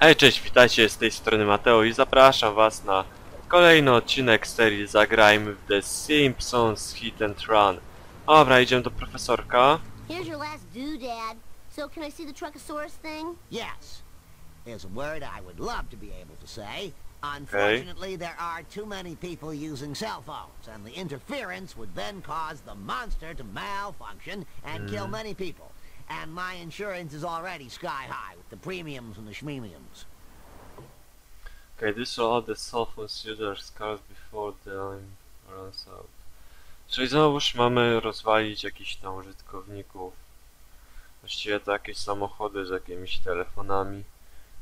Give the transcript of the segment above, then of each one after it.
Hej, cześć, witajcie z tej strony Mateo i zapraszam was na kolejny odcinek serii Zagrajmy w The Simpsons Hit and Run. Dobra, idziemy do profesorka. Here's your last doodad. So can I see the Truckosaurus thing? Yes. Is a word I would love to be able to say. Unfortunately, there are too many people using cell phones, and the interference would then cause the monster to malfunction and kill hmm. many people. And my insurance is already sky high with the premiums and the schmemiums. Okay, this are all the cell phones users cars before the line runs out. Czyli znowuż mamy rozwalić jakichś tam użytkowników. Właściwie to jakieś samochody z jakimiś telefonami,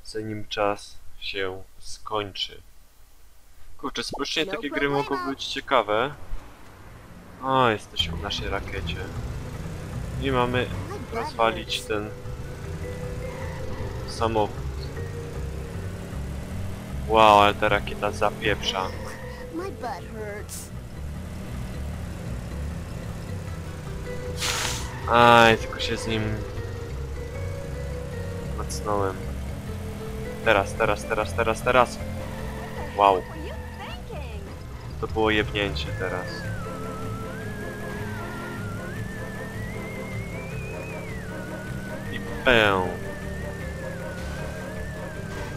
zanim czas się skończy. Kurczę, spójrzcie, No takie gry mogą być ciekawe. O, jesteśmy w naszej rakiecie. I mamy My butt rozwalić ten samochód. Wow, ale ta rakieta zapieprza. My butt hurts. Aj, tylko się z nim macnąłem. Teraz, teraz, teraz, teraz, teraz. Wow, to było jebnięcie teraz. Pę.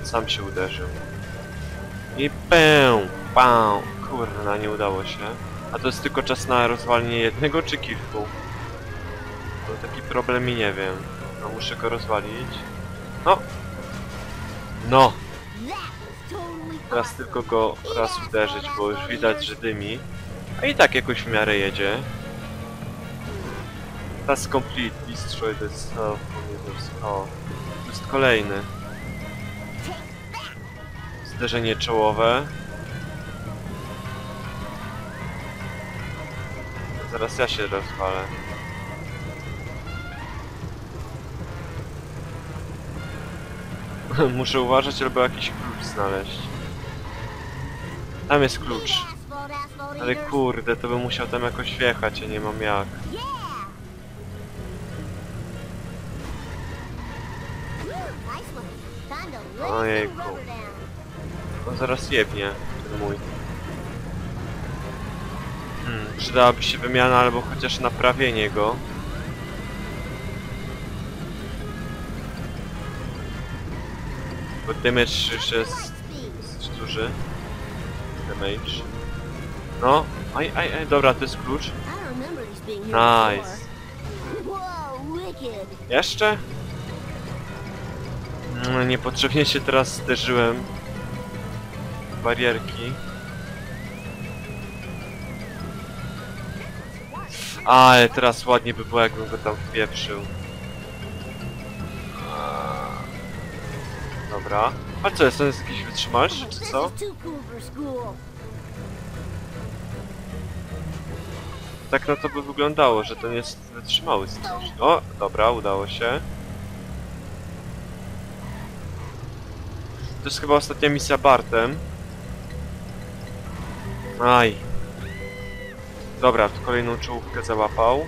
Sam się uderzył. I pę, pę. Kurna, nie udało się. A to jest tylko czas na rozwalenie jednego czy kilku? To taki problem i nie wiem. No muszę go rozwalić. No! No! Teraz tylko go raz uderzyć, bo już widać, że dymi. A i tak jakoś w miarę jedzie. Task complete. Destroy the cell from user's O, to jest kolejny. Zderzenie czołowe. Zaraz ja się rozwalę. Muszę uważać, albo jakiś klucz znaleźć. Tam jest klucz. Ale kurde, to bym musiał tam jakoś wjechać, a nie mam jak. Ojejku. On zaraz jebnie, ten mój. Hmm, przydałaby się wymiana albo chociaż naprawienie go. Bo damage już jest dość duży. Damage. No, aj, aj, aj, dobra, to jest klucz. Nice. Jeszcze? No, niepotrzebnie się teraz zderzyłem. Barierki. Ale teraz ładnie by było, jakbym go tam wpieprzył. Dobra. A co, jest jest jakiś wytrzymalszy, czy co? Tak no to by wyglądało, że ten jest wytrzymały. O, dobra, udało się. To jest chyba ostatnia misja Bartem. Aj. Dobra, to kolejną czołówkę załapał.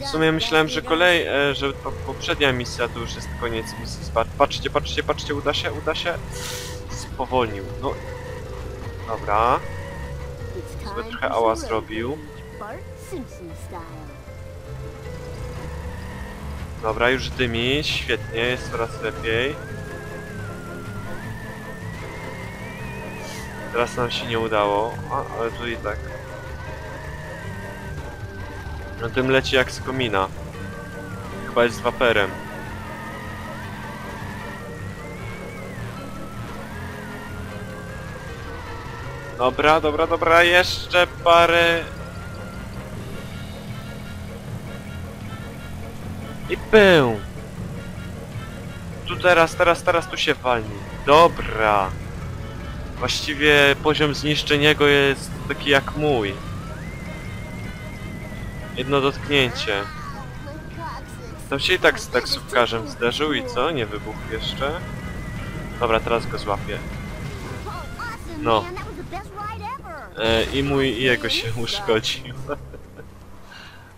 W sumie myślałem, że kolej, e, że po, poprzednia misja to już jest koniec misji z Bart. Patrzcie, patrzcie, patrzcie, uda się, uda się. Spowolnił. No. Dobra. Sobie trochę ała zrobił. Dobra, już dymi, świetnie, jest coraz lepiej. Teraz nam się nie udało, a, ale tu i tak. No tym leci jak z komina. Chyba jest z waperem. Dobra, dobra, dobra, jeszcze parę I pył! Tu teraz, teraz, teraz tu się walni. Dobra. Właściwie poziom zniszczenia go jest taki jak mój. Jedno dotknięcie. Tam się i tak z taksówkarzem zderzył i co? Nie wybuchł jeszcze? Dobra, teraz go złapię. No. E, I mój i jego się uszkodził.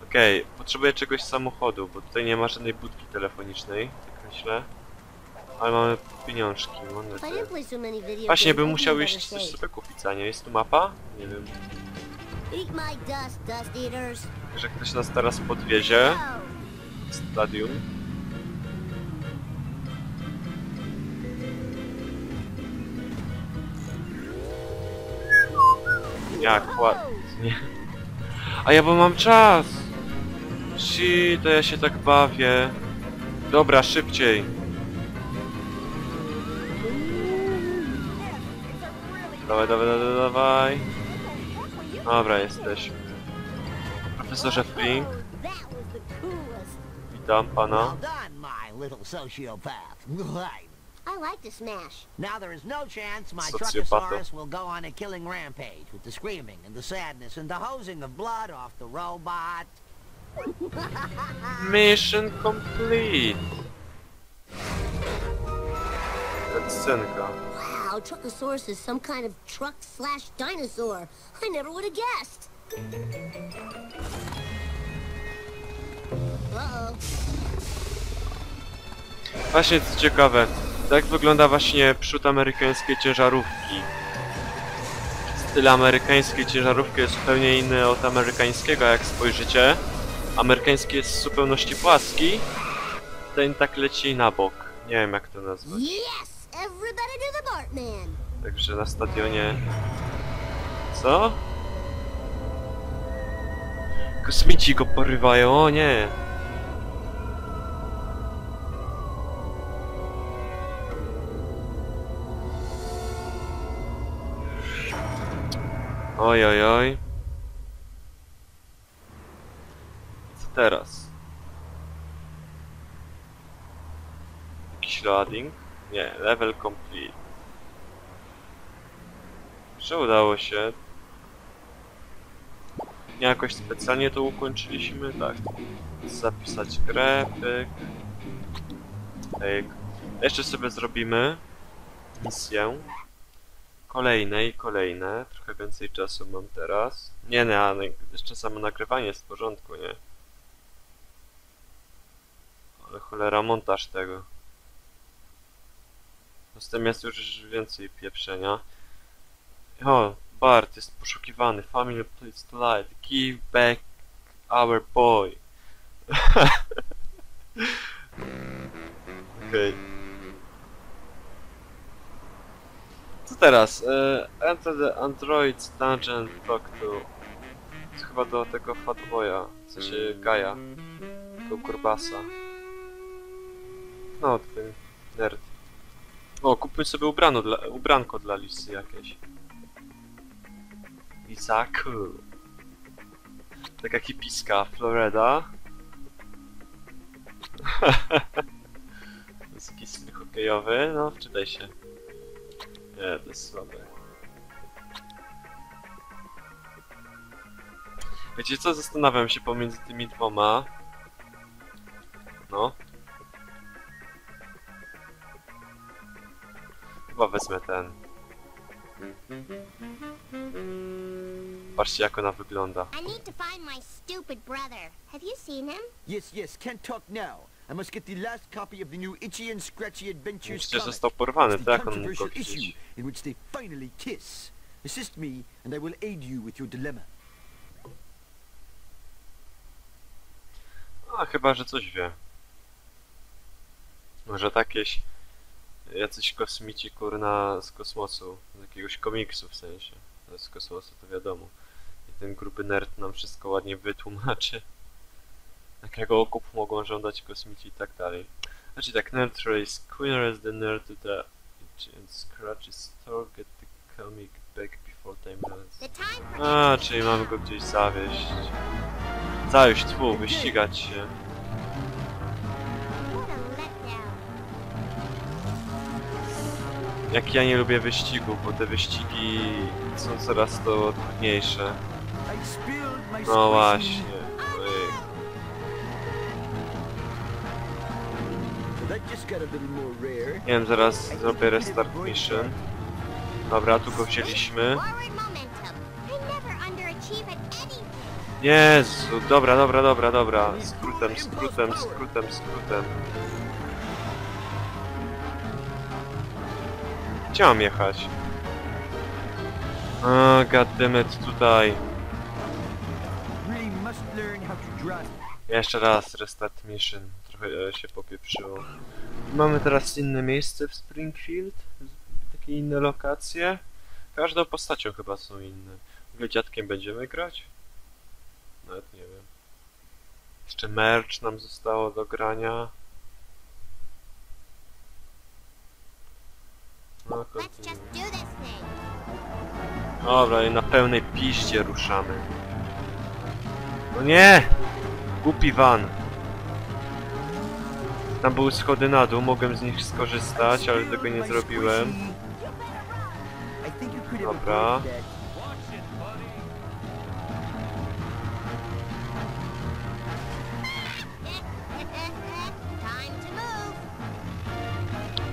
Okej, potrzebuję czegoś samochodu, bo tutaj nie ma żadnej budki telefonicznej, tak myślę. Ale mamy pieniążki, many video Właśnie bym musiał iść coś sobie kupić, a nie? Jest tu mapa? Nie wiem. Że ktoś nas teraz podwiezie. Stadium. Jak ładnie. A ja bo mam czas! Si, to ja się tak bawię. Dobra, szybciej. Dawaj, dawaj, dawaj, dawaj. Dobra, jesteśmy. Profesorze Flink, witam pana. I like to smash. Now there is no chance my. Truckosaurus will go on a killing rampage with the screaming and the sadness and the hosing of blood off the robot. Mission complete. Cutscenka. Wow, Truckosaurus is some kind of truck slash dinosaur. I never would have guessed. Właśnie co ciekawe, tak wygląda właśnie przód amerykańskiej ciężarówki. Styl amerykańskiej ciężarówki jest zupełnie inny od amerykańskiego, jak spojrzycie. Amerykański jest w zupełności płaski, ten tak leci na bok. Nie wiem jak to nazwać. Yes! Everybody the Bartman! Także na stadionie... Co? Kosmici go porywają, o nie! Oj, oj, oj. Co teraz? Jakiś loading? Nie, level complete. Że udało się. Nie jakoś specjalnie to ukończyliśmy, tak. Zapisać grę, pyk. Pyk. Jeszcze sobie zrobimy misję. Kolejne i kolejne. Trochę więcej czasu mam teraz. Nie, nie, ale jeszcze samo nagrywanie jest w porządku, nie? Ale cholera, montaż tego. Z tym jest już więcej pieprzenia. O, Bart jest poszukiwany. Family please life. Give back our boy. Okej. Co teraz? E, enter the android's dungeon talk to... Chyba do tego fatboya. W sensie Gaia. Tego kurbasa. No, ten nerd. O, kupmy sobie ubrano dla, ubranko dla Lisy jakieś. Lisaku. Taka hipiska Florida. styl hokejowy, no wczytaj się. Nie, to jest słabe. Wiecie co, zastanawiam się pomiędzy tymi dwoma. No. Chyba wezmę ten. Patrzcie jak ona wygląda. I need to find my stupid brother. Have you seen him? Yes, yes, can't talk now. I must get the last copy of the new Itchy and Scratchy Adventures Przecież został porwany, to jak on mógł go issue in which they finally kiss. Assist me, and I will aid you with your dilemma. A, chyba, że coś wie. Może takieś... Jacyś kosmici, kurna, z kosmosu. Z jakiegoś komiksu w sensie. Z kosmosu to wiadomo. I ten gruby nerd nam wszystko ładnie wytłumaczy. Jakiego okupu mogą żądać kosmici i tak dalej. Znaczy tak, Nerd Race, Queen Race the Nerd to the... And Scratch Store, get the comic back before time ends. For A, czyli mamy go gdzieś zawieść. Zawieść, tfu, wyścigać się. Jak ja nie lubię wyścigów, bo te wyścigi są coraz to trudniejsze. No właśnie. Nie wiem, zaraz zrobię restart mission. Dobra, tu go wzięliśmy. Jezu, dobra, dobra, dobra, dobra. Skrótem, skrótem, skrótem, skrótem. Mam jechać? A, goddammit, tutaj. Jeszcze raz, restart mission. Trochę e, się popieprzyło. Mamy teraz inne miejsce w Springfield. Takie inne lokacje. Każdą postacią chyba są inne. W ogóle dziadkiem będziemy grać? Nawet nie wiem. Jeszcze merch nam zostało do grania. No, Let's just kontynuuj. do this thing. Dobra, i na pełnej piździe ruszamy. No nie! Głupi van. Tam były schody na dół, mogłem z nich skorzystać, ale tego nie zrobiłem. Dobra.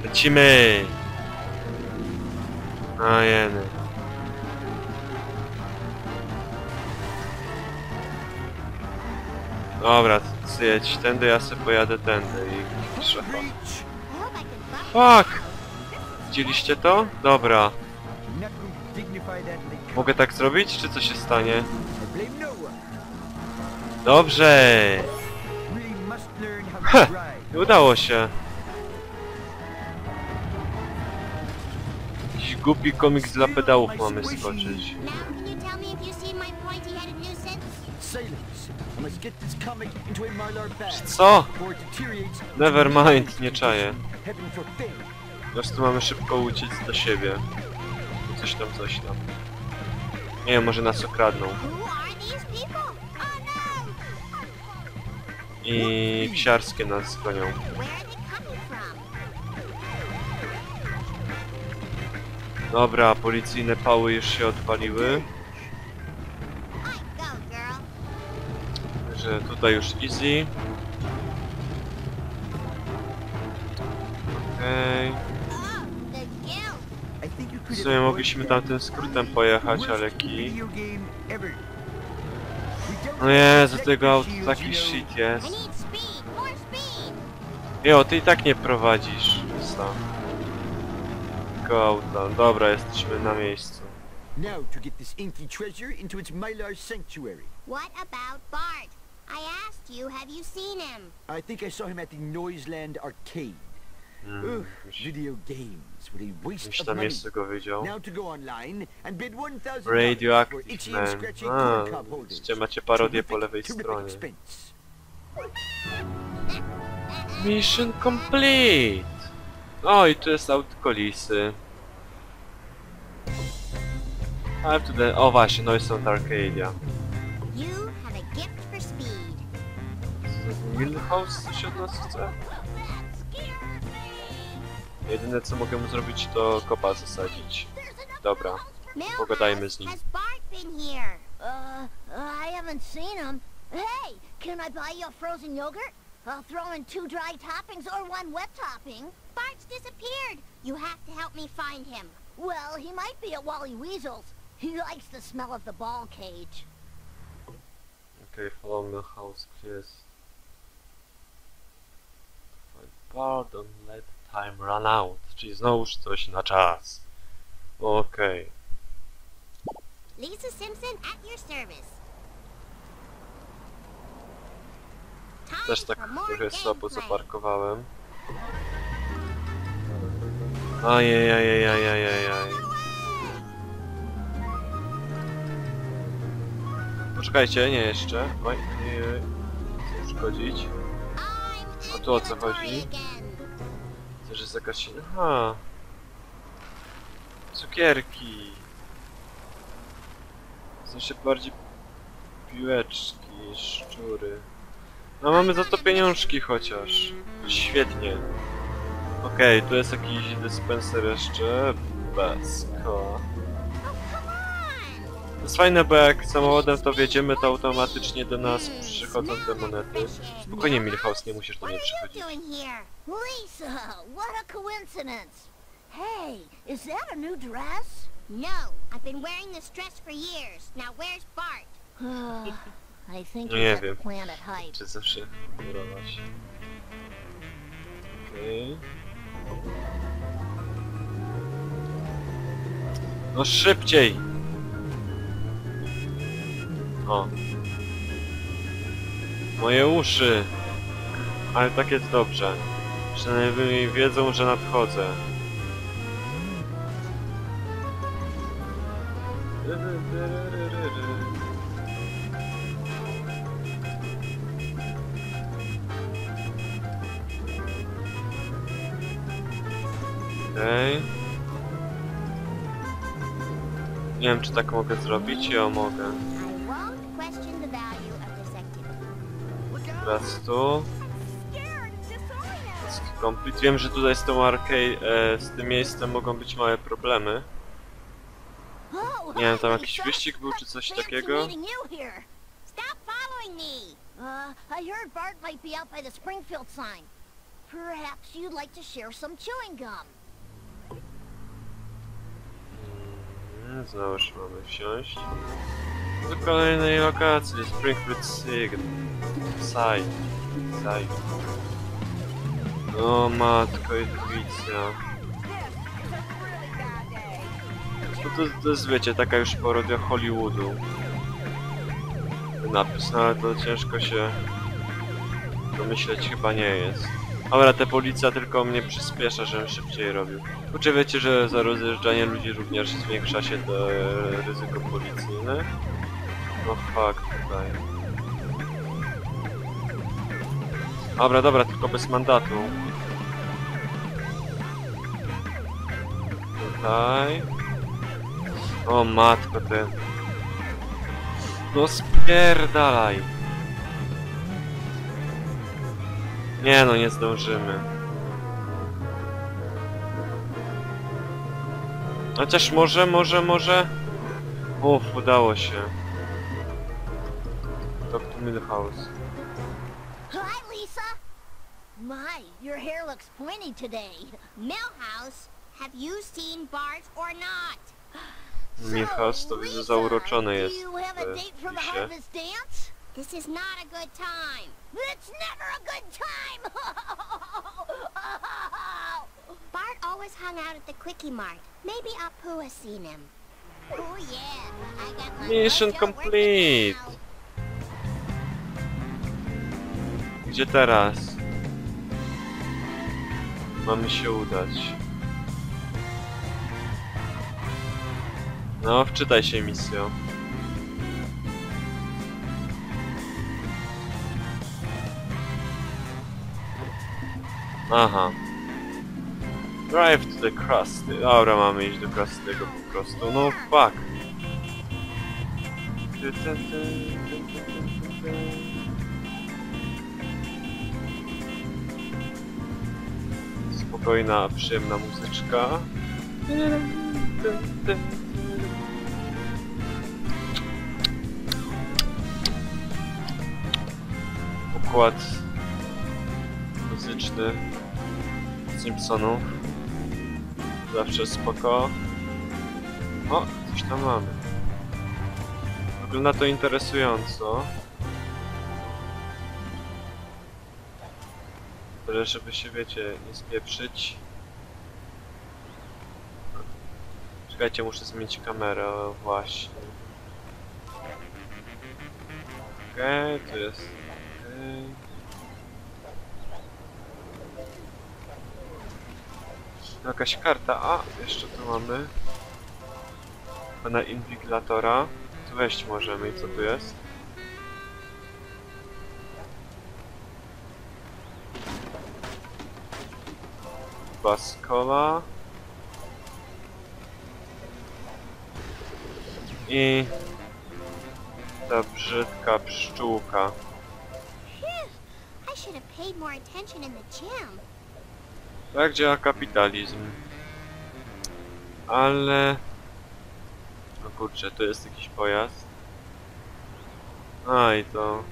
Lecimy! A jeny. Dobra, jedź tędy, ja sobie pojadę tędy i... Fuck! Widzieliście to? Dobra. Mogę tak zrobić, czy co się stanie? No. Dobrze! Nie udało się. Głupi komiks dla pedałów mamy skoczyć. Co? Never mind, nie czaję. Prostu mamy szybko uciec do siebie. Coś tam, coś tam. Nie wiem, może nas okradną. I ksiarskie nas gonią. Dobra, policyjne pały już się odpaliły. I go, girl. Że tutaj już easy. Okej. You W sumie mogliśmy tamtym skrótem pojechać, ale ki... video game ever. We don't No Jezu, tego shields, taki shit jest. Jo, ty i tak nie prowadzisz sam. Tylko auta. Dobra, jesteśmy na miejscu. Now to get this inky treasure into its mylar sanctuary. What about Bart? I asked you, have you seen him? I think I saw him at the Noiseland arcade. Mm, Ugh, już, video games, what a waste of na money. miejscu go widział. Now to go online and bid 1000 for Radioactive itchy and Man. scratchy A, widzicie, macie parodię po lewej stronie. expense. Mission complete! O, i tu jest autko lisy. Ale tutaj... O właśnie, no jest Sound Arcadia. You have a gift for speed. Milhouse coś od nas chce? That. Jedyne co mogę mu zrobić to kopa zasadzić. Dobra, pogadajmy z nim. Here? Uh, I haven't seen him. Hey, can I buy you a frozen yogurt? I'll throw in two dry toppings or one wet topping. Bart's disappeared. You have to help me find him. Well, he might be at Wally Weasel's. He likes the smell of the ball cage. Okej, follow Milhouse, gdzie jest? Pardon, let time run out. Czyli znowuż coś na czas. Okej. Lisa Simpson at your service. Też tak trochę słabo zaparkowałem. Ajajajajajajajaj. Poczekajcie, nie jeszcze. Oj, nie, chcę szkodzić. A tu o co chodzi? Też jest jakaś... Aha. Cukierki. W sensie bardziej piłeczki, szczury. No mamy za to pieniążki chociaż. Świetnie. Okej, tu jest jakiś dyspenser jeszcze. Bez koła. Jest fajne, bo jak samochodem to wjedziemy, to automatycznie do nas przychodzą te monety. Spokojnie, Milhouse, nie musisz do mnie przychodzić. doing here? Lisa, what a coincidence. Hey, is that a new dress? No, I've been wearing this dress for years. Now where's Bart? I think No nie wiem. Czy zawsze murować? Okej. No szybciej! O. Moje uszy! Ale tak jest dobrze. Przynajmniej wiedzą, że nadchodzę. Okej. Nie wiem, czy tak mogę zrobić. Ja mogę. Teraz tu. Complete. Wiem, że tutaj z tą arcade, e, z tym miejscem mogą być małe problemy. Nie wiem, tam jakiś wyścig był, czy coś takiego? Uh, I heard Bart might be out by the Springfield sign. Perhaps you'd like to share some chewing gum. Mm, Znowuż mamy wsiąść. Do kolejnej lokacji. Springfield Sign. Side. Side. O matko, intuicja. No to, to jest, wiecie, taka już parodia Hollywoodu. Napis, no ale to ciężko się domyśleć chyba nie jest. Dobra, ta policja tylko mnie przyspiesza, żebym szybciej robił. Czy wiecie, że za rozjeżdżanie ludzi również zwiększa się to ryzyko policyjne? No fuck, tutaj. Dobra, dobra, tylko bez mandatu. Tutaj. O matko ten. No spierdalaj. Nie no, nie zdążymy. Chociaż może, może, może... Uff, udało się. To Milhouse. Hi, Lisa. My, your hair looks pointy today. Millhouse, have you seen Bart or not? Milhouse to widzę zauroczony Do you have a date for the harvest dance? This is not a good time. It's never a good time. Bart always hung out at the Quickie Mart. Maybe Apu has seen him. oh yeah, I got my Mission complete. Gdzie teraz? Mamy się udać. No, wczytaj się misjo. Aha. Drive to the Krusty. Dobra, mamy iść do Krusty'ego po prostu. No fuck. Spokojna, przyjemna muzyczka. Układ muzyczny Simpsonów. Zawsze spoko. O, coś tam mamy. Wygląda to interesująco. Żeby się, wiecie, nie spieprzyć. Czekajcie, muszę zmienić kamerę, właśnie. Okej, okay, tu jest... okej. Jakaś karta, a, jeszcze tu mamy. Pana inwigilatora. Tu wejść możemy i co tu jest? Baskola. I ta brzydka pszczółka. Tak działa kapitalizm. Ale... No kurczę, to jest jakiś pojazd. A i to...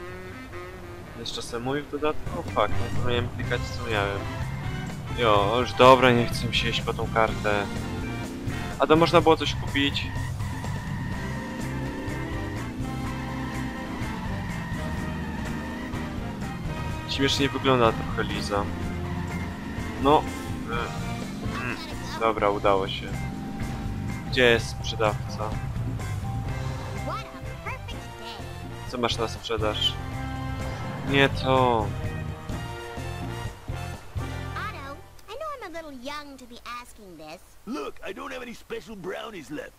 Jest czasem mój w dodatku? Fuck, nie powinienem klikać co miałem. Jo, już dobra, nie chcę mi się iść po tą kartę. A to można było coś kupić. Śmiesznie wygląda trochę Liza. No. e, mm, dobra, udało się. Gdzie jest sprzedawca? Co masz na sprzedaż? Nie to. Young to be asking this, Look, I don't have any special brownies left.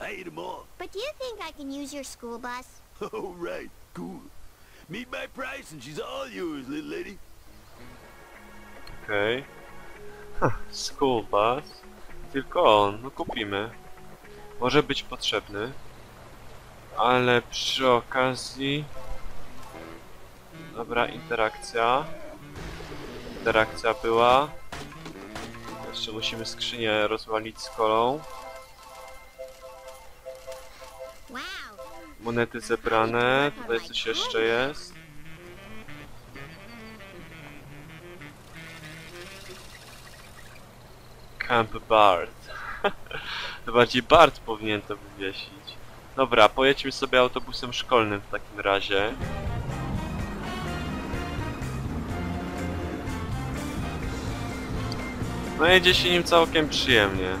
I ate them all. but do you think I can use your school bus? Oh, right. Cool. Meet my price and she's all yours, little lady. Okej. Okay. School bus. Tylko on, no kupimy. Może być potrzebny. Ale przy okazji... Dobra, interakcja. Interakcja była. Jeszcze musimy skrzynię rozwalić z kolą. Monety zebrane. Tutaj coś jeszcze jest. Camp Bart. to bardziej Bart powinien to wywiesić. Dobra, pojedźmy sobie autobusem szkolnym w takim razie. No jedzie się nim całkiem przyjemnie.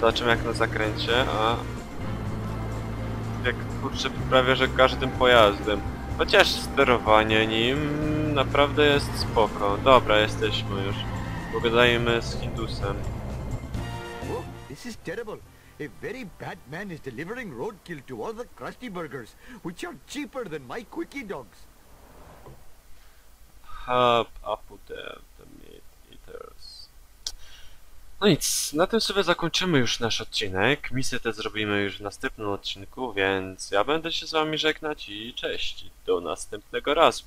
Zobaczymy jak na zakręcie, a... Jak kurczę prawie że każdym pojazdem. Chociaż sterowanie nim naprawdę jest spoko. Dobra, jesteśmy już. Pogadajmy z Hindusem. Oh, this is terrible. A very bad man is delivering roadkill to all the Krusty Burgers, which are cheaper than my Quickie Dogs. Up. No nic, na tym sobie zakończymy już nasz odcinek. Misję te zrobimy już w następnym odcinku, więc ja będę się z wami żegnać i cześć. Do następnego razu.